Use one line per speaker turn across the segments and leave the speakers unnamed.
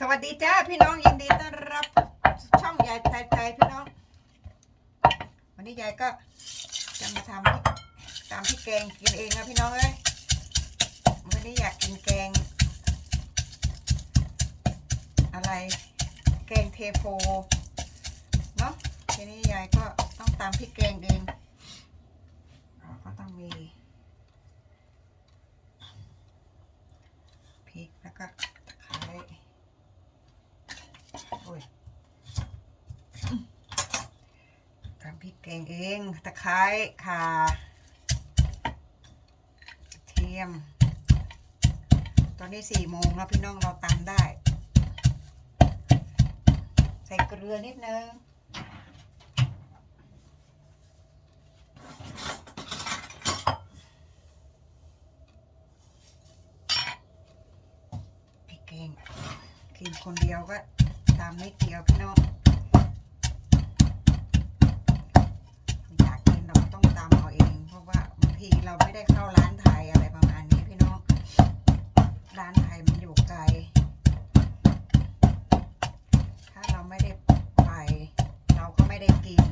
สวัสดีจ้าพี่น้องยินดีต้อนรับ ช่องยายไทยๆพี่น้อง วันนี้ยายก็จะมาทำตามที่แกงกินเองนะพี่น้องเอ้ยวันนี้อยากกินแกง อะไร แกงเทโพเนาะทีนี้ยายก็ต้องตามพริกแกงเองก็ต้องมีพริกแล้วก็ตะไคร้โอ้ยตามพริก แกงเองตะไคร้ข่ากระเทียม ตอนนี้สี่โมงแล้วพี่น้องเราตามได้ ใส่เกลือนิดนึงพริกแกงกินคนเดียวก็ตามนิดเดียวพี่น้อง ทีเราไม่ได้เข้าร้านไทยอะไรประมาณนี้พี่น้องร้านไทยมันอยู่ไกล ถ้าเราไม่ได้ไป เราก็ไม่ได้กิน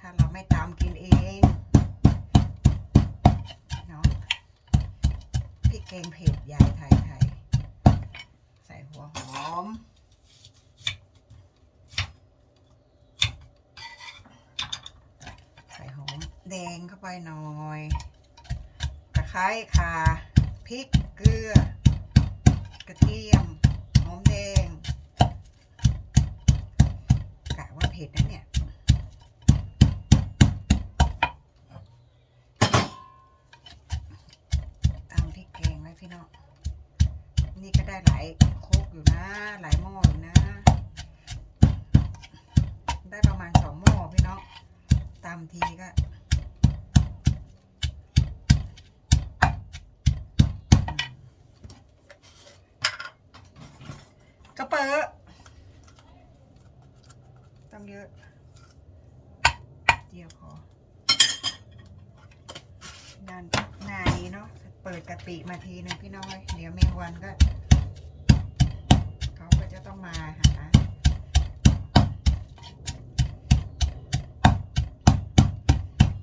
ถ้าเราไม่ตามกินเองเนาะพริกแกงเผ็ดยายไทยไทยใส่หัวหอม ใส่หอม แดงเข้าไปหน่อยตะไคร้ข่าพริกเกลือ กระเทียมหอมแดงกะว่าเผ็ดนะเนี่ยตามพริกแกงไว้พี่น้องนี่ก็ได้หลายโคกอยู่นะ หลายหม้ออยู่นะ ได้ประมาณสองหม้อพี่น้องตามทีก็ กระเป อะต้องเยอะเดียวพอด้านหน้านี้เนาะเปิดกะปิมาทีนึงพี่น้อย เดี๋ยวแมงวันก็ เขาก็จะต้องมาหา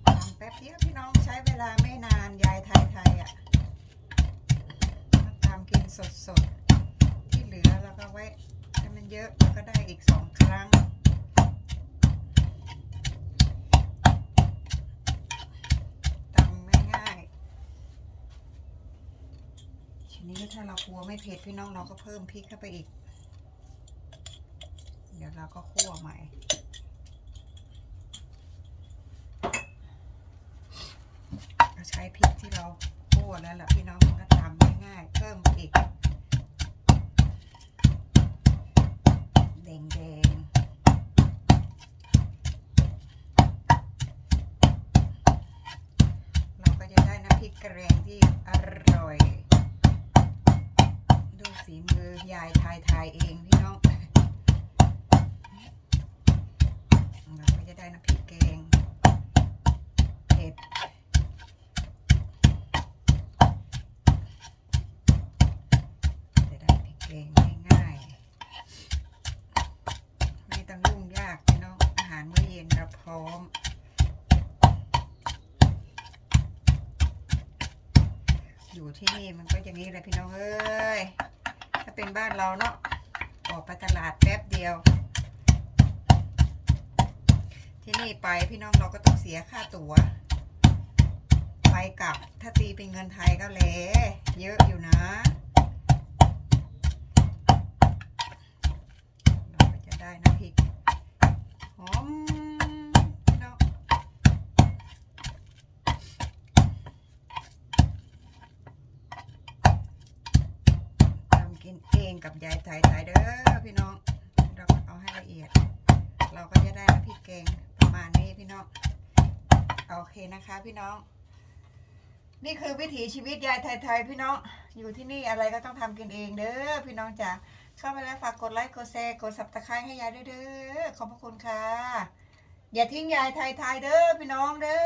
ทำแป๊บเดียวพี่น้องใช้เวลาไม่นานยายไทยไทยๆอะทำกินสดๆ ที่เหลือแล้วก็ไว้ถ้ามัน เยอะก็ได้อีกสองครั้ง ตำง่ายๆทีนี้ถ้าเรากลัวไม่เผ็ดพี่น้องเราก็เพิ่มพริกเข้าไปอีก เดี๋ยวเราก็คั่วใหม่ใช้พริกที่เราคั่วแล้วล่ะพี่น้องมันก็ตำง่ายๆ เพิ่มอีก แดงแดงๆเราก็จะได้น้ำ พริกกระแรงที่อร่อย ดูฝีมือยายทายทายเองพี่น้องเราก็จะได้น้ำพริกแกงเผ็ดจะได้พริกแกงง่ายๆไม่ต้องยุ่งยากพี่น้องอาหารมื้อเย็นเราพร้อม อยู่ที่นี่มันก็อย่างนี้แหละพี่น้องเอ้ย ถ้าเป็นบ้านเราเนาะ ออกไปตลาดแป๊บเดียว ที่นี่ไปพี่น้องเราก็ต้องเสียค่าตั๋ว ไปกลับถ้าตีเป็นเงินไทยก็แหลเยอะอยู่นะเราก็จะได้น้ำพริกหอมพี่น้องทำกิน เองกับยายไทยๆเด้อพี่น้อง เราเอาให้ละเอียด เราก็จะได้น้ำพริกแกงประมาณนี้พี่น้องโอเคนะคะพี่น้อง นี่คือวิถีชีวิตยายไทยๆพี่น้อง อยู่ที่นี่อะไรก็ต้องทำกินเองเด้อพี่น้องจ๋าเข้ามาแล้วฝากกดไลค์กดแชร์กดสับตะไคร้ให้ยายด้วยเด้อขอบพระคุณค่ะ อย่าทิ้งยายไทยๆเด้อพี่น้องเด้อ